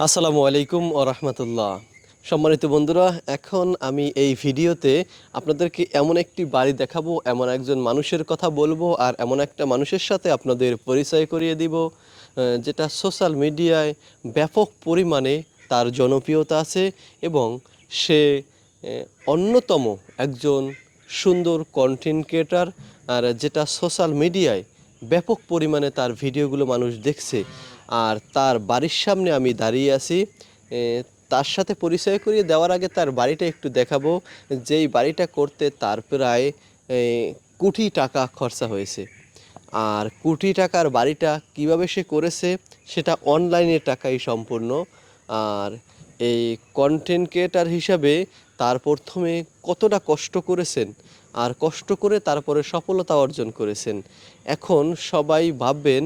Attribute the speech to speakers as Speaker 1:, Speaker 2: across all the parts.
Speaker 1: আসসালামু আলাইকুম ও রহমতুল্লাহ। সম্মানিত বন্ধুরা, এখন আমি এই ভিডিওতে আপনাদেরকে এমন একটি বাড়ি দেখাবো, এমন একজন মানুষের কথা বলব আর এমন একটা মানুষের সাথে আপনাদের পরিচয় করিয়ে দিব যেটা সোশ্যাল মিডিয়ায় ব্যাপক পরিমাণে তার জনপ্রিয়তা আছে এবং সে অন্যতম একজন সুন্দর কন্টেন্ট ক্রিয়েটার আর যেটা সোশ্যাল মিডিয়ায় ব্যাপক পরিমাণে তার ভিডিওগুলো মানুষ দেখছে। আর তার বাড়ির সামনে আমি দাঁড়িয়ে আছি। তার সাথে পরিচয় করিয়ে দেওয়ার আগে তার বাড়িটা একটু দেখাবো। যেই বাড়িটা করতে তার প্রায় কোটি টাকা খরচা হয়েছে। আর কোটি টাকার বাড়িটা কীভাবে সে করেছে সেটা অনলাইনের টাকাই সম্পূর্ণ। আর এই কন্টেন্ট ক্রিয়েটার হিসাবে তার প্রথমে কতটা কষ্ট করেছেন আর কষ্ট করে তারপরে সফলতা অর্জন করেছেন। এখন সবাই ভাববেন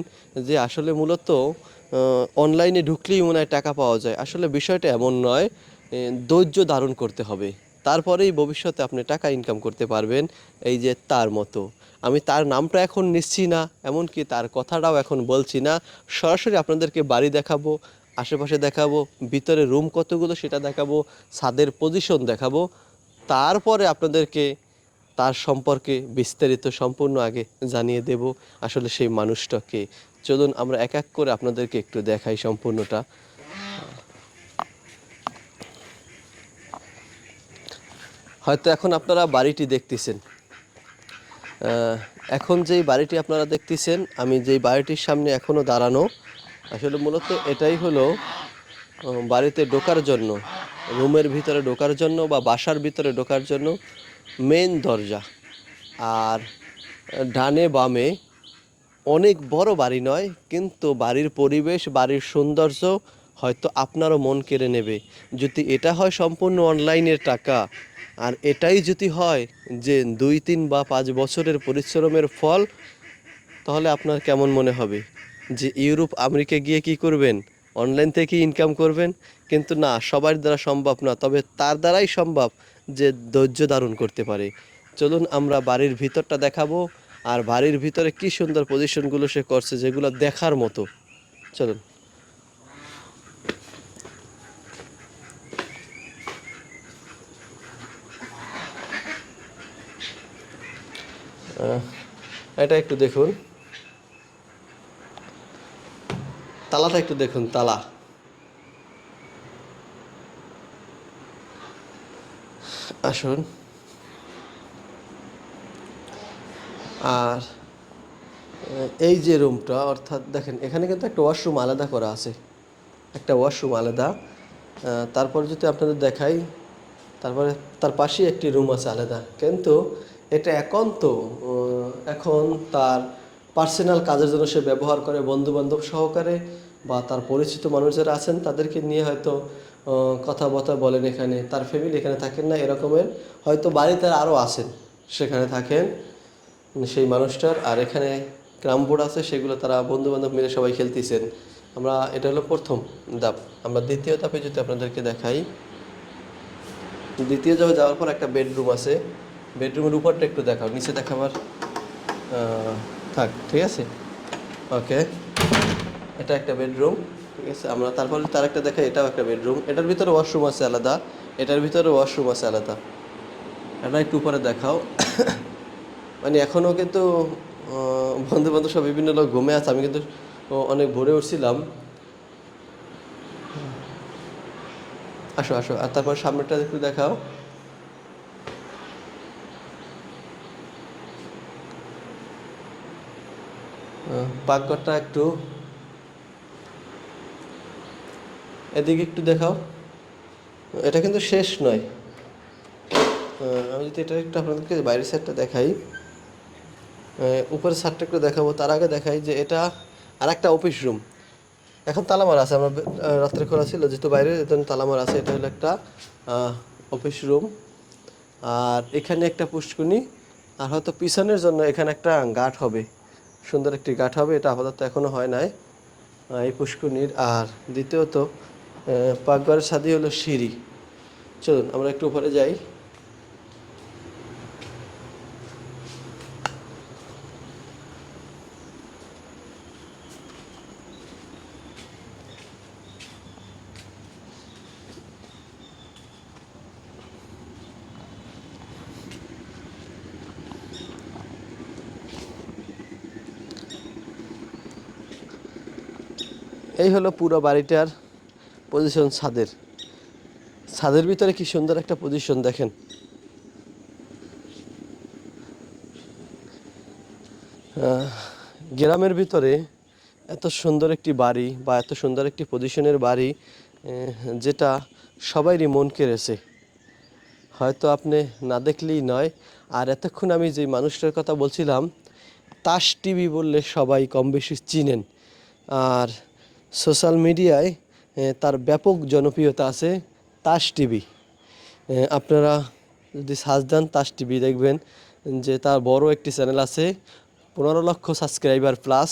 Speaker 1: যে আসলে মূলত অনলাইনে ঢুকলেই মনে হয় টাকা পাওয়া যায়। আসলে বিষয়টা এমন নয় ধৈর্য ধারণ করতে হবে। তারপরেই ভবিষ্যতে আপনি টাকা ইনকাম করতে পারবেন, এই যে তার মতো। আমি তার নামটা এখন নিচ্ছি না, এমনকি তার কথাটাও এখন বলছি না। সরাসরি আপনাদেরকে বাড়ি দেখাবো, আশেপাশে দেখাবো, ভিতরে রুম কতগুলো সেটা দেখাবো, ছাদের পজিশন দেখাবো। তারপরে আপনাদেরকে তার সম্পর্কে বিস্তারিত সম্পূর্ণ আগে জানিয়ে দেব আসলে সেই মানুষটাকে। চলুন আমরা এক এক করে আপনাদেরকে একটু দেখাই সম্পূর্ণটা। হয়তো এখন আপনারা বাড়িটি দেখতেছেন। এখন যেই বাড়িটি আপনারা দেখতেছেন, আমি যেই বাড়িটির সামনে এখনও দাঁড়ানো, আসলে মূলত এটাই হলো বাড়িতে ঢোকার জন্য, রুমের ভিতরে ঢোকার জন্য বা বাসার ভিতরে ঢোকার জন্য মেন দরজা। আর ডানে বামে অনেক বড় বাড়ি নয়, কিন্তু বাড়ির পরিবেশ, বাড়ির সৌন্দর্য হয়তো আপনারও মন কেড়ে নেবে। যদি এটা হয় সম্পূর্ণ অনলাইনের টাকা, আর এটাই যদি হয় যে দুই, তিন বা পাঁচ বছরের পরিশ্রমের ফল, তাহলে আপনার কেমন মনে হবে? যে ইউরোপ, আমেরিকা গিয়ে কি করবেন? অনলাইন থেকে ইনকাম করবেন? কিন্তু না, সবার দ্বারা সম্ভব না, তবে তার দ্বারাই সম্ভব যে ধৈর্য ধারণ করতে পারে। চলুন আমরা বাড়ির ভিতরটা দেখাবো, আর বাড়ির ভিতরে কি সুন্দর পজিশনগুলো সে করছে, যেগুলো দেখার মতো। চলুন। এটা একটু দেখুন। তালাটা একটু দেখুন, তালা। আসুন। আর এই যে রুমটা অর্থাৎ দেখেন এখানে কিন্তু একটা ওয়াশরুম আলাদা করা আছে। একটা ওয়াশরুম আলাদা। তারপর যদি আপনাদের দেখাই তারপরে তার পাশেই একটি রুম আছে আলাদা। কিন্তু এটা একান্ত আহ, এখন তার পার্সোনাল কাজের জন্য সে ব্যবহার করে বন্ধু বান্ধব সহকারে বা তার পরিচিত মানুষ যারা আছেন তাদেরকে নিয়ে হয়তো কথাবার্তা বলেন এখানে, তার ফ্যামিলি এখানে থাকেন না, এরকমের। হয়তো বাড়িতে আরও আছেন সেখানে থাকেন সেই মানুষটার। আর এখানে ক্রাম বোর্ড আছে, সেগুলো তারা বন্ধু বান্ধব মিলে সবাই খেলতেছেন। আমরা, এটা হলো প্রথম ধাপ। আমরা দ্বিতীয় ধাপে যদি আপনাদেরকে দেখাই, দ্বিতীয় ধাপে যাওয়ার পর একটা বেডরুম আছে। বেডরুমের উপরটা একটু দেখাও, নিচে দেখাবার থাক, ঠিক আছে? ওকে এটা একটা বেডরুম ঠিক আছে, আমরা তারপর তার একটা দেখাই, এটাও একটা বেডরুম এটার ভিতরে ওয়াশরুম আছে আলাদা, এটার ভিতরে ওয়াশরুম আছে আলাদা। এটা একটু উপরে দেখাও। মানে এখনও কিন্তু বন্ধু বান্ধব সব বিভিন্ন লোক ঘুমে আছে, আমি কিন্তু অনেক ভোরে উঠছিলাম। আসো আসো, আর তারপর সামনেটা একটু দেখাও। পাকঘরটা একটু এদিকে একটু দেখাও। এটা কিন্তু শেষ নয়। আমি যদি এটা একটু আপনাদেরকে বাইরের সাইডটা দেখাই উপরের সাইডটা একটু দেখাবো। তার আগে দেখাই যে এটা আর একটা অফিস রুম এখন তালামার আছে, আমরা রাত্রে খোলা ছিল, যেহেতু বাইরে তালামার আছে। এটা হলো একটা অফিস রুম আর এখানে একটা পুষ্কুনি আর হয়তো পিছনের জন্য এখানে একটা গাঠ হবে। সুন্দর একটি গাঠ হবে। এটা আপাতত এখনও হয় নাই এই পুষ্কুনির আর দ্বিতীয়ত পাকঘরের সাদি হলো সিঁড়ি। চলুন আমরা একটু উপরে যাই। এই হলো পুরো বাড়িটার পজিশন ছাদের। ছাদের ভিতরে কি সুন্দর একটা পজিশন দেখেন। গ্রামের ভিতরে এত সুন্দর একটি বাড়ি বা এত সুন্দর একটি পজিশনের বাড়ি যেটা সবাইরই মন কেড়েছে। হয়তো আপনি না দেখলেই নয়, আর এতক্ষণ আমি যে মানুষটার কথা বলছিলাম, তাস টিভি বললে সবাই কম বেশি চিনেন। আর সোশ্যাল মিডিয়ায় তার ব্যাপক জনপ্রিয়তা আছে তাস টিভি। আপনারা যদি সার্চ দেন তাস টিভি দেখবেন যে তার বড় একটি চ্যানেল আছে পনেরো লক্ষ সাবস্ক্রাইবার প্লাস,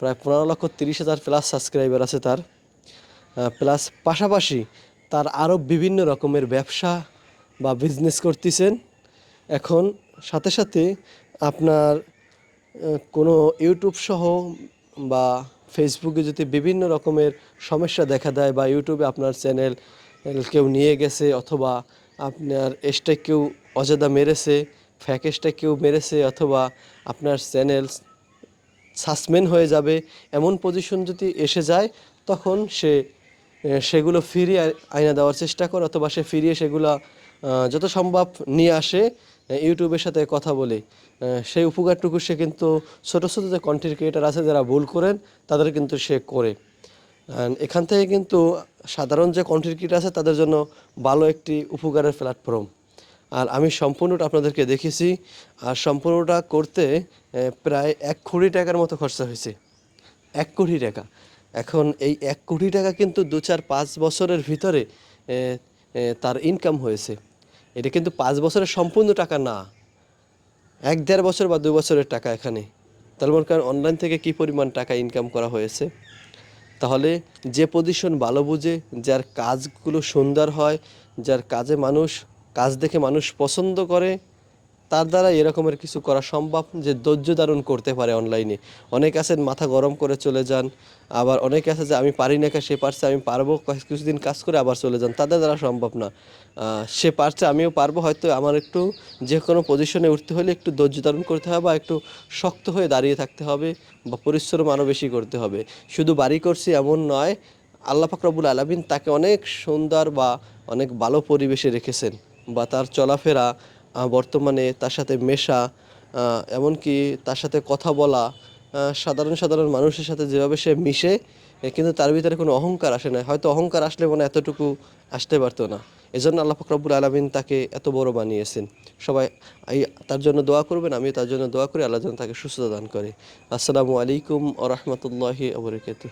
Speaker 1: প্রায় পনেরো লক্ষ তিরিশ হাজার প্লাস সাবস্ক্রাইবার আছে তার। প্লাস পাশাপাশি তার আরও বিভিন্ন রকমের ব্যবসা বা বিজনেস করতেছেন। এখন সাথে সাথে আপনার কোনো ইউটিউব সহ বা ফেসবুকে যদি বিভিন্ন রকমের সমস্যা দেখা দেয় বা ইউটিউবে আপনার চ্যানেল কেউ নিয়ে গেছে অথবা আপনার এসটা কেউ অজাদা মেরেছে ফ্যাকেসটা কেউ মেরেছে অথবা আপনার চ্যানেল সাসপেন্ড হয়ে যাবে, এমন পজিশন যদি এসে যায়, তখন সে সেগুলো ফিরিয়ে আ- আইনা দেওয়ার চেষ্টা করে অথবা সে ফিরিয়ে সেগুলো যত সম্ভব নিয়ে আসে ইউটিউবের সাথে কথা বলে। সেই উপকারটুকু সে কিন্তু ছোটো ছোটো যে কন্টেন্ট ক্রিয়েটার আছে, যারা ভুল করেন, তাদের কিন্তু সে করে। এখান থেকে কিন্তু সাধারণ যে কন্টেন্ট ক্রিয়েটার আছে, তাদের জন্য ভালো একটি উপকারের প্ল্যাটফর্ম আর আমি সম্পূর্ণটা আপনাদেরকে দেখেছি, আর সম্পূর্ণটা করতে প্রায় এক কোটি টাকার মতো খরচা হয়েছে। এক কোটি টাকা। এখন এই এক কোটি টাকা কিন্তু দু চার পাঁচ বছরের ভিতরে তার ইনকাম হয়েছে। এটা কিন্তু পাঁচ বছরের সম্পূর্ণ টাকা না। এক দেড় বছর বা দু বছরের টাকা এখানে। তাহলে মনে করেন অনলাইন থেকে কি পরিমাণ টাকা ইনকাম করা হয়েছে? তাহলে যে পজিশন ভালো বুঝে, যার কাজগুলো সুন্দর হয়, যার কাজে মানুষ, কাজ দেখে মানুষ পছন্দ করে তার দ্বারা এরকমের কিছু করা সম্ভব যে ধৈর্য ধারণ করতে পারে অনলাইনে অনেক আছেন, মাথা গরম করে চলে যান, আবার অনেক আছে যে আমি পারি না সে পারছে, আমি পারব কিছুদিন কাজ করে আবার চলে যান। তাদের দ্বারা সম্ভব না। সে পারছে, আমিও পারব, হয়তো আমার একটু যে কোনো পজিশনে উঠতে হলে একটু ধৈর্য ধারণ করতে হবে, বা একটু শক্ত হয়ে দাঁড়িয়ে থাকতে হবে, বা পরিশ্রম আরও বেশি করতে হবে। শুধু বাড়ি করছি এমন নয়, আল্লাহ ফাকরাবুল আলমিন তাকে অনেক সুন্দর বা অনেক ভালো পরিবেশে রেখেছেন, বা তার চলাফেরা বর্তমানে তার সাথে মেশা এমনকি তার সাথে কথা বলা সাধারণ সাধারণ মানুষের সাথে যেভাবে সে মিশে কিন্তু তার ভিতরে কোনো অহংকার আসে না হয়তো অহংকার আসলে মনে এতটুকু আসতে পারতো না। এজন্য আল্লাহ ফকরাবুল আলমিন তাকে এত বড় বানিয়েছেন। সবাই তার জন্য দোয়া করবেন আমি তার জন্য দোয়া করি, আল্লাহ যেন তাকে সুস্থতা দান করে। আসসালামু আলাইকুম আ রহমতুল্লাহি আবরকাত